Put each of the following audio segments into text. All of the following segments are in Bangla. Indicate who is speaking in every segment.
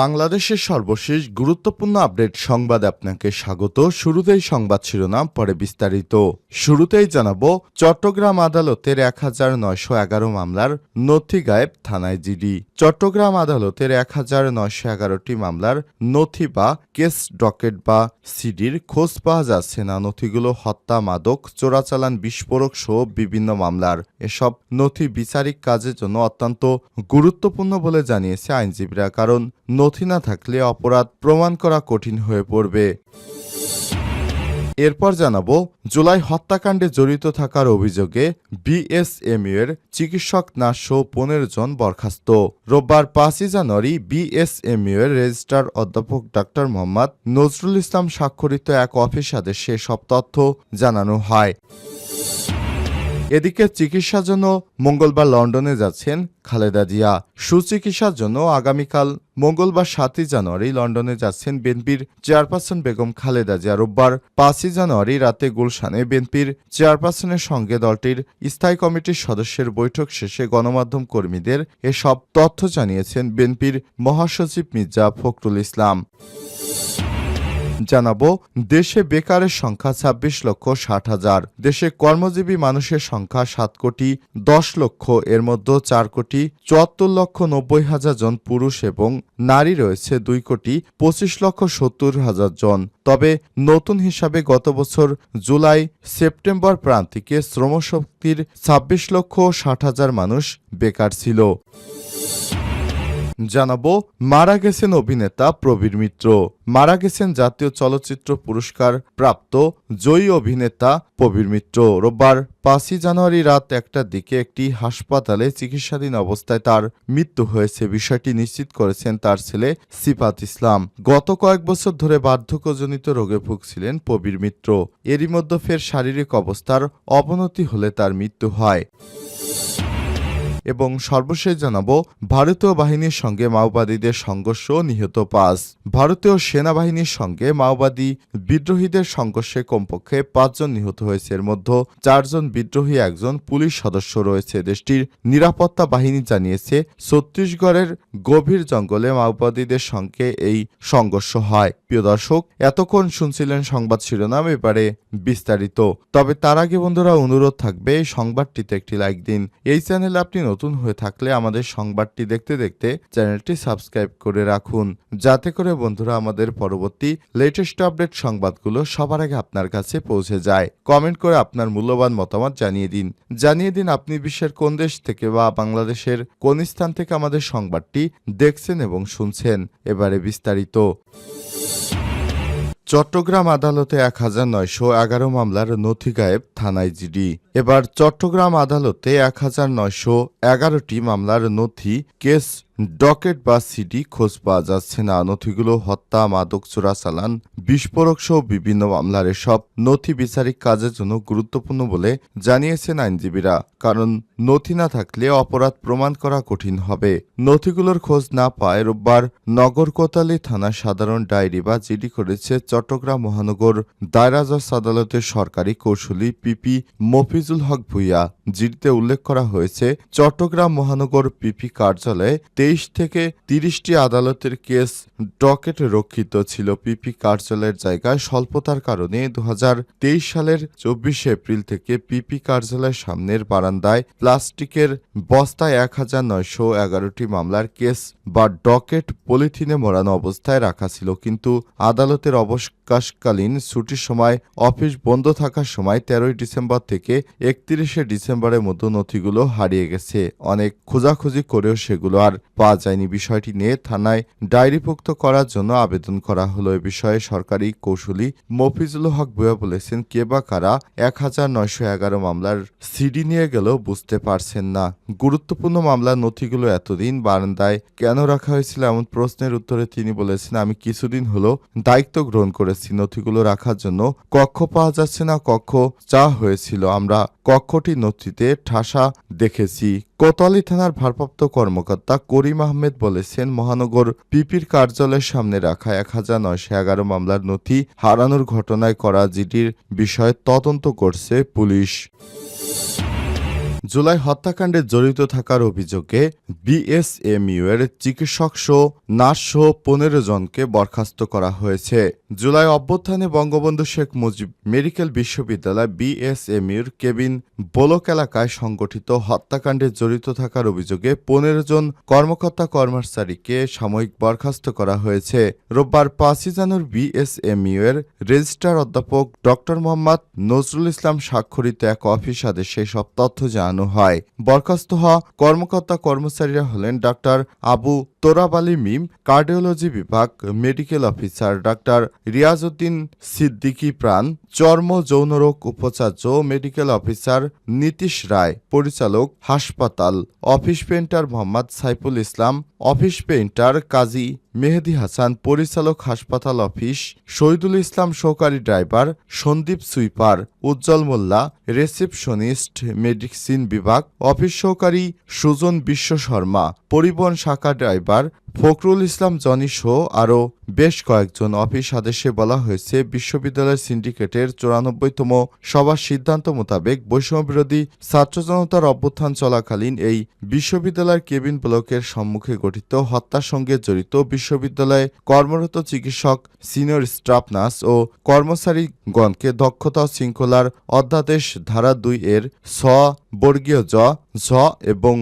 Speaker 1: বাংলাদেশের সর্বশেষ গুরুত্বপূর্ণ আপডেট সংবাদ আপনাকে স্বাগত। শুরুতেই সংবাদ শিরোনাম, পরে বিস্তারিত। শুরুতেই জানাব, চট্টগ্রাম আদালতের এক হাজার নয়শো এগারো মামলার নথি গায়েব থানায় জিডি। চট্টগ্রাম আদালতের এক হাজার নয়শো এগারোটি মামলার নথি বা কেস ডকেট বা সিডির খোঁজ পাওয়া যাচ্ছে না। নথিগুলো হত্যা, মাদক, চোরাচালান, বিস্ফোরক সহ বিভিন্ন মামলার। এসব নথি বিচারিক কাজের জন্য অত্যন্ত গুরুত্বপূর্ণ বলে জানিয়েছে আইনজীবীরা। কারণ নথি না থাকলে অপরাধ প্রমাণ করা কঠিন হয়ে পড়বে। এরপর জানাব, জুলাই হত্যাকাণ্ডে জড়িত থাকার অভিযোগে বিএসএমইউ এর চিকিৎসক নার্স পনেরো জন বরখাস্ত। রোববার পাঁচই জানুয়ারি বিএসএমইউ এর রেজিস্ট্রার অধ্যাপক ডাক্তার মোহাম্মদ নজরুল ইসলাম স্বাক্ষরিত এক অফিস আদেশে সব তথ্য জানানো হয়। এদিকে চিকিৎসার জন্য মঙ্গলবার লন্ডনে যাচ্ছেন খালেদা জিয়া। সুচিকিৎসার জন্য আগামীকাল মঙ্গলবার সাতই জানুয়ারি লন্ডনে যাচ্ছেন বিএনপির চেয়ারপারসন বেগম খালেদা জিয়া। রোববার পাঁচই জানুয়ারি রাতে গুলশানে বিএনপির চেয়ারপারসনের সঙ্গে দলটির স্থায়ী কমিটির সদস্যের বৈঠক শেষে গণমাধ্যম কর্মীদের এসব তথ্য জানিয়েছেন বিএনপির মহাসচিব মির্জা ফখরুল ইসলাম। জানাব, দেশে বেকারের সংখ্যা ছাব্বিশ লক্ষ ষাট হাজার। দেশে কর্মজীবী মানুষের সংখ্যা সাত কোটি, দশ লক্ষ, এর মধ্যে চার কোটি, চুয়াত্তর লক্ষ নব্বই হাজার জন পুরুষ এবং নারী রয়েছে দুই কোটি, পঁচিশ লক্ষ সত্তর হাজার জন। তবে নতুন হিসাবে গত বছর জুলাই, সেপ্টেম্বর প্রান্তিকে শ্রমশক্তির ছাব্বিশ লক্ষ ষাট হাজার মানুষ বেকার ছিল। জানাব মারা গেছেন অভিনেতা প্রবীর মিত্র। মারা গেছেন জাতীয় চলচ্চিত্র পুরস্কার প্রাপ্ত জয়ী অভিনেতা প্রবীর মিত্র। রোববার পাঁচই জানুয়ারি রাত একটার দিকে একটি হাসপাতালে চিকিৎসাধীন অবস্থায় তার মৃত্যু হয়েছে। বিষয়টি নিশ্চিত করেছেন তার ছেলে সিফাত ইসলাম। গত কয়েক বছর ধরে বার্ধক্যজনিত রোগে ভুগছিলেন প্রবীর মিত্র। এরই মধ্যে ফের শারীরিক অবস্থার অবনতি হলে তার মৃত্যু হয়। এবং সর্বশেষ জানাব, ভারতীয় বাহিনীর সঙ্গে মাওবাদীদের সংঘর্ষ নিহত পাঁচ। ভারতীয় সেনাবাহিনীর সঙ্গে মাওবাদী বিদ্রোহীদের সংঘর্ষে কমপক্ষে পাঁচজন নিহত হয়েছে। এর মধ্যে চারজন বিদ্রোহী, একজন পুলিশ সদস্য রয়েছে। দেশটির নিরাপত্তা বাহিনী জানিয়েছে, ছত্তিশগড়ের গভীর জঙ্গলে মাওবাদীদের সঙ্গে এই সংঘর্ষ হয়। প্রিয় দর্শক, এতক্ষণ শুনছিলেন সংবাদ শিরোনাম, এবারে বিস্তারিত। তবে তার আগে বন্ধুরা, অনুরোধ থাকবে, এই সংবাদটিতে একটি লাইক দিন। এই চ্যানেলে আপনি নতুন হয়ে থাকলে আমাদের সংবাদটি দেখতে দেখতে চ্যানেলটি সাবস্ক্রাইব করে রাখুন। যাতে করে বন্ধুরা আমাদের পরবর্তী লেটেস্ট আপডেট সংবাদগুলো সবার আগে আপনার কাছে পৌঁছে যায়। কমেন্ট করে আপনার মূল্যবান মতামত জানিয়ে দিন। জানিয়ে দিন আপনি বিশ্বের কোন দেশ থেকে বা বাংলাদেশের কোন স্থান থেকে আমাদের সংবাদটি দেখছেন এবং শুনছেন। এবারে বিস্তারিত। চট্টগ্রাম আদালতে এক হাজার নয়শো এগারো মামলার নথি গায়েব থানায় জিডি। এবার চট্টগ্রাম আদালতে এক হাজার নয়শো এগারোটি মামলার নথি কেস ডকেট বা সিডি খোঁজ পাওয়া যাচ্ছে না। নথিগুলো হত্যা, মাদক চোরাচালান বিস্ফোরক সহ বিভিন্ন মামলার এসব নথি বিচারিক কাজের জন্য গুরুত্বপূর্ণ বলে জানিয়েছেন আইনজীবীরা। কারণ নথি না থাকলে অপরাধ প্রমাণ করা কঠিন হবে। নথিগুলোর খোঁজ না পায় রোববার নগর কোতালি থানা সাধারণ ডায়েরি বা জিডি করেছে চট্টগ্রাম মহানগর দায়রা জজ আদালতের সরকারি কৌশলী পিপি মফিজুল হক ভুইয়া। জিডিতে উল্লেখ করা হয়েছে, চট্টগ্রাম মহানগর পিপি কার্যালয়ে তেইশ থেকে তিরিশটি আদালতের কেস ডকেট রক্ষিত ছিল। পিপি কার্যালয়ের জায়গায় স্বল্পতার কারণে দু হাজার তেইশ সালের চব্বিশে এপ্রিল থেকে পিপি কার্যালয়ের সামনের বারান্দায় প্লাস্টিকের বস্তায় এক হাজার নয়শো এগারোটি মামলার কেস বা ডকেট পলিথিনে মোড়ানো অবস্থায় রাখা ছিল। কিন্তু আদালতের অবকাশকালীন ছুটির সময় অফিস বন্ধ থাকার সময় তেরোই ডিসেম্বর থেকে একত্রিশে ডিসেম্বরের মধ্যে নথিগুলো হারিয়ে গেছে। অনেক খোঁজাখুঁজি করেও সেগুলো আর পাওয়া যায়নি। বিষয়টি নিয়ে থানায় ডায়েরিভুক্ত করার জন্য আবেদন করা হলো। এ বিষয়ে সরকারি কৌশলী মফিজুল হক বুয়া বলেছেন, কে বা কারা এক হাজার নয়শো এগারো মামলার সিডি নিয়ে গেলেও বুঝতে পারছেন না। গুরুত্বপূর্ণ মামলার নথিগুলো এতদিন বারান্দায় কেন রাখা হয়েছিল এমন প্রশ্নের উত্তরে তিনি বলেছেন, আমি কিছুদিন হলো দায়িত্ব গ্রহণ করেছি। নথিগুলো রাখার জন্য কক্ষ পাওয়া যাচ্ছে না, কক্ষ চা হয়েছিল। আমরা কক্ষটি নথিতে ঠাসা দেখেছি। কোতোয়ালি থানার ভারপ্রাপ্ত কর্মকর্তা করিম আহমেদ বলেছেন, মহানগর পিপির কার্যালয়ের সামনে রাখা এক হাজার নয়শো এগারো মামলার নথি হারানোর ঘটনায় করা জিটির বিষয়ে তদন্ত করছে পুলিশ। জুলাই হত্যাকাণ্ডে জড়িত থাকার অভিযোগে বিএসএমইউ এর চিকিৎসক সহ নার্স সহ পনেরো জনকে বরখাস্ত করা হয়েছে। জুলাই অভ্যুত্থানে বঙ্গবন্ধু শেখ মুজিব মেডিকেল বিশ্ববিদ্যালয় বিএসএমইউর কেবিন বোলক এলাকায় সংগঠিত হত্যাকাণ্ডে জড়িত থাকার অভিযোগে পনেরো জন কর্মকর্তা কর্মচারীকে সাময়িক বরখাস্ত করা হয়েছে। রোববার পাঁচই জানুর বিএসএমইউ এর রেজিস্ট্রার অধ্যাপক ড মোহাম্মদ নজরুল ইসলাম স্বাক্ষরিত এক অফিস আদেশে সব তথ্য জানানো। হয়। বরখাস্ত হওয়া কর্মকর্তা কর্মচারীরা হলেন ডাক্তার আবু তোরাব আলী মিম, কার্ডিওলজি বিভাগ medical officer doctor Riazuddin Siddiqui Pran, চর্ম যৌনরোগ উপাচার্য মেডিকেল অফিসার নীতিশ রায়, পরিচালক হাসপাতাল office painter Mohammad Saiful Islam, office painter Kazi Mehedi Hasan, পরিচালক হাসপাতাল অফিস শহীদুল ইসলাম সহকারী driver Sandip sweeper, Ujjal Molla, receptionist medicine বিভাগ অফিস সহকারী সুজন বিশ্ব শর্মা পরিবহন শাখা ড্রাইভার ফখরুল ইসলাম, জনি সহ আরও বেশ কয়েকজন অফিস আদেশে বলা হয়েছে বিশ্ববিদ্যালয় সিন্ডিকেটের চুরানব্বইতম সভার সিদ্ধান্ত মোতাবেক বৈষম্যবিরোধী ছাত্র জনতার অভ্যুত্থান চলাকালীন এই বিশ্ববিদ্যালয়ের কেবিন ব্লকের সম্মুখে গঠিত হত্যার সঙ্গে জড়িত বিশ্ববিদ্যালয়ে কর্মরত চিকিৎসক, সিনিয়র স্টাফ নার্স ও কর্মচারীগণকে দক্ষতা শৃঙ্খলার অধ্যাদেশ ধারা দুই এর স বর্গীয় জ এবং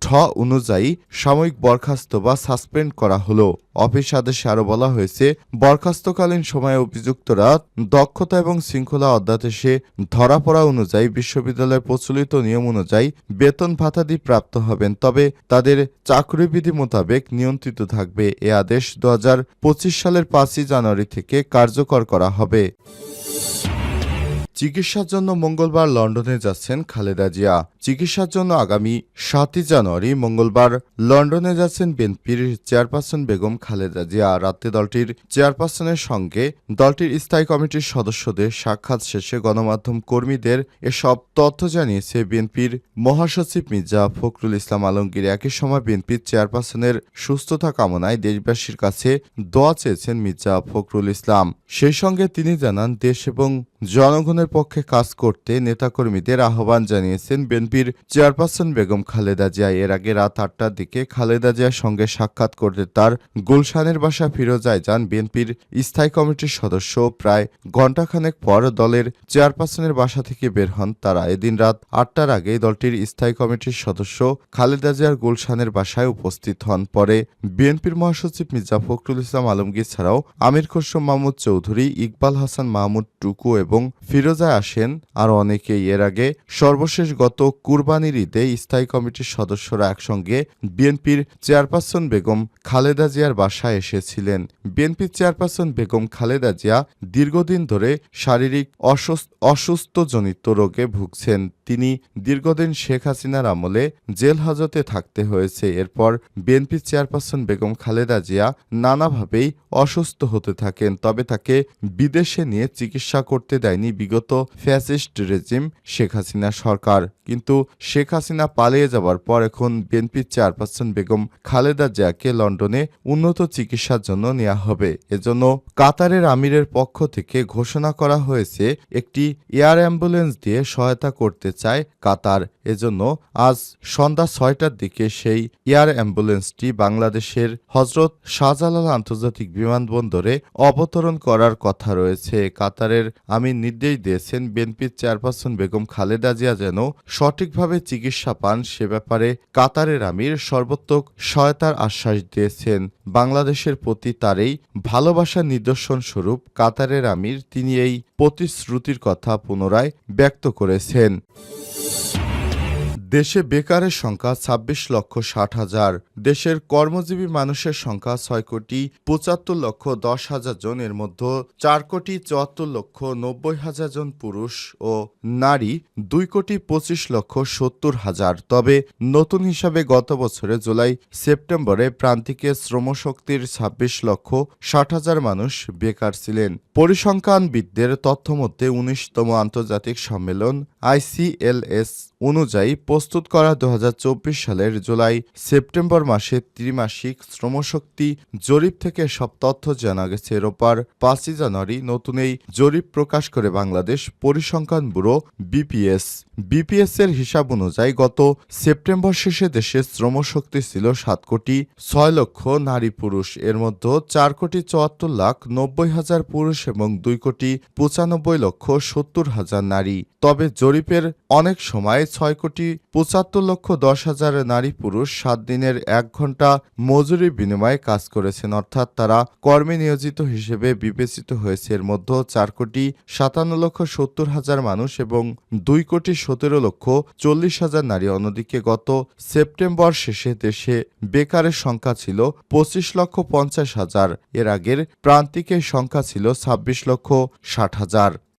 Speaker 1: ঠ অনুযায়ী সাময়িক বরখাস্ত বা সাসপেন্ড করা হলো। অফিস আদেশে আরও বলা হয়েছে, বরখাস্তকালীন সময়ে অভিযুক্তরা দক্ষতা এবং শৃঙ্খলা অধ্যাদেশে ধরা পড়া অনুযায়ী বিশ্ববিদ্যালয়ের প্রচলিত নিয়ম অনুযায়ী বেতন ভাতাদি প্রাপ্ত হবেন, তবে তাদের চাকরিবিধি মোতাবেক নিয়ন্ত্রিত থাকবে। এ আদেশ দু হাজার পঁচিশ সালের পাঁচই জানুয়ারি থেকে কার্যকর করা হবে। চিকিৎসার জন্য মঙ্গলবার লন্ডনে যাচ্ছেন খালেদা জিয়া। চিকিৎসার জন্য আগামী সাতই জানুয়ারি মঙ্গলবার লন্ডনে যাচ্ছেন বিএনপির চেয়ারপারসন বেগম খালেদা জিয়া। রাতে দলটির চেয়ারপারসনের সঙ্গে দলটির স্থায়ী কমিটির সদস্যদের সাক্ষাৎ শেষে গণমাধ্যম কর্মীদের এসব তথ্য জানিয়েছে বিএনপির মহাসচিব মির্জা ফখরুল ইসলাম আলমগীর। একই সময় বিএনপির চেয়ারপারসনের সুস্থতা কামনায় দেশবাসীর কাছে দোয়া চেয়েছেন মির্জা ফখরুল ইসলাম। সেই সঙ্গে তিনি জানান, দেশ এবং জনগণের পক্ষে কাজ করতে নেতাকর্মীদের আহ্বান জানিয়েছেন বিএনপির চেয়ারপারসন বেগম খালেদা জিয়া। এর আগে রাত আটটার দিকে খালেদা জিয়ার সঙ্গে সাক্ষাৎ করতে তার গুলশানের বাসা ফিরোজায় যান বিএনপির স্থায়ী কমিটির সদস্য। প্রায় ঘণ্টাখানেক পর দলের চেয়ারপারসনের বাসা থেকে বের হন তারা। এদিন রাত আটটার আগে দলটির স্থায়ী কমিটির সদস্য খালেদা জিয়ার গুলশানের বাসায় উপস্থিত হন। পরে বিএনপির মহাসচিব মির্জা ফখরুল ইসলাম আলমগীর ছাড়াও আমির খসরু মাহমুদ চৌধুরী, ইকবাল হাসান মাহমুদ টুকু এবং ফিরোজায় আসেন, আর অনেকেই এর আগে সর্বশেষ গত কুরবানির ঈদে স্থায়ী কমিটির সদস্যরা একসঙ্গে বিএনপির চেয়ারপারসন বেগম খালেদা জিয়ার বাসায় এসেছিলেন। বিএনপির চেয়ারপারসন বেগম খালেদা জিয়া দীর্ঘদিন ধরে শারীরিক অসুস্থ, অসুস্থজনিত রোগে ভুগছেন। তিনি দীর্ঘদিন শেখ হাসিনার আমলে জেল হাজতে থাকতে হয়েছে। এরপর বিএনপি চেয়ারপারসন বেগম খালেদা জিয়া নানাভাবেই অসুস্থ হতে থাকেন, তবে তাকে বিদেশে নিয়ে চিকিৎসা করতে দেয়নি বিগত ফ্যাসিস্ট রেজিম শেখ হাসিনা সরকার। কিন্তু শেখ হাসিনা পালিয়ে যাবার পর এখন বিএনপি চেয়ারপারসন বেগম খালেদা জিয়াকে লন্ডনে উন্নত চিকিৎসার জন্য নেওয়া হবে। এজন্য কাতারের আমিরের পক্ষ থেকে ঘোষণা করা হয়েছে, একটি এয়ার অ্যাম্বুলেন্স দিয়ে সহায়তা করতে চায় কাতার। এজন্য আজ সন্ধ্যা ছয়টার দিকে সেই এয়ার অ্যাম্বুলেন্সটি বাংলাদেশের হজরত শাহজালাল আন্তর্জাতিক বিমানবন্দরে অবতরণ করার কথা রয়েছে। কাতারের আমির নির্দেশ দিয়েছেন বিএনপির চেয়ারপারসন বেগম খালেদা জিয়া যেন সঠিকভাবে চিকিৎসা পান, সে ব্যাপারে কাতারের আমির সর্বোত্তক সহায়তার আশ্বাস দিয়েছেন। বাংলাদেশের প্রতি তার এই ভালোবাসার নিদর্শন স্বরূপ কাতারের আমির তিনি এই প্রতিশ্রুতির কথা পুনরায় ব্যক্ত করেছেন। দেশে বেকারের সংখ্যা ছাব্বিশ লক্ষ ষাট হাজার। দেশের কর্মজীবী মানুষের সংখ্যা ছয় কোটি পঁচাত্তর লক্ষ দশ হাজার জন এর মধ্যে চার কোটি চুয়াত্তর লক্ষ নব্বই হাজার জন পুরুষ ও নারী, দুই কোটি পঁচিশ লক্ষ সত্তর হাজার। তবে নতুন হিসাবে গত বছরে জুলাই সেপ্টেম্বরে প্রান্তিকে শ্রমশক্তির ছাব্বিশ লক্ষ ষাট হাজার মানুষ বেকার ছিলেন। পরিসংখ্যানবিদদের তথ্য মধ্যে উনিশতম আন্তর্জাতিক সম্মেলন আইসিএলএস অনুযায়ী প্রস্তুত করা দু হাজার চব্বিশ সালের জুলাই সেপ্টেম্বর মাসে ত্রিমাসিক শ্রমশক্তি জরিপ থেকে সব তথ্য জানা গেছে। এরপর পাঁচই জানুয়ারি নতুন এই জরিপ প্রকাশ করে বাংলাদেশ পরিসংখ্যান ব্যুরো বিপিএস। বিপিএস এর হিসাব অনুযায়ী গত সেপ্টেম্বর শেষে দেশে শ্রমশক্তি ছিল সাত কোটি ছয় লক্ষ নারী পুরুষ। এর মধ্যে চার কোটি চুয়াত্তর লাখ নব্বই হাজার পুরুষ এবং দুই কোটি পঁচানব্বই লক্ষ সত্তর হাজার নারী। তবে জরিপের অনেক সময় ছয় কোটি পঁচাত্তর লক্ষ দশ হাজার নারী পুরুষ সাত দিনের এক ঘণ্টা মজুরি বিনিময়ে কাজ করেছেন। অর্থাৎ তারা কর্মে নিয়োজিত হিসেবে বিবেচিত হয়েছে। এর মধ্যে চার কোটি সাতান্ন লক্ষ সত্তর হাজার মানুষ এবং দুই কোটি সতেরো লক্ষ চল্লিশ হাজার নারী অন্যদিকে গত সেপ্টেম্বর শেষে দেশে বেকারের সংখ্যা ছিল পঁচিশ লক্ষ পঞ্চাশ হাজার। এর আগের প্রান্তিকের সংখ্যা ছিল ছাব্বিশ লক্ষ ষাট হাজার।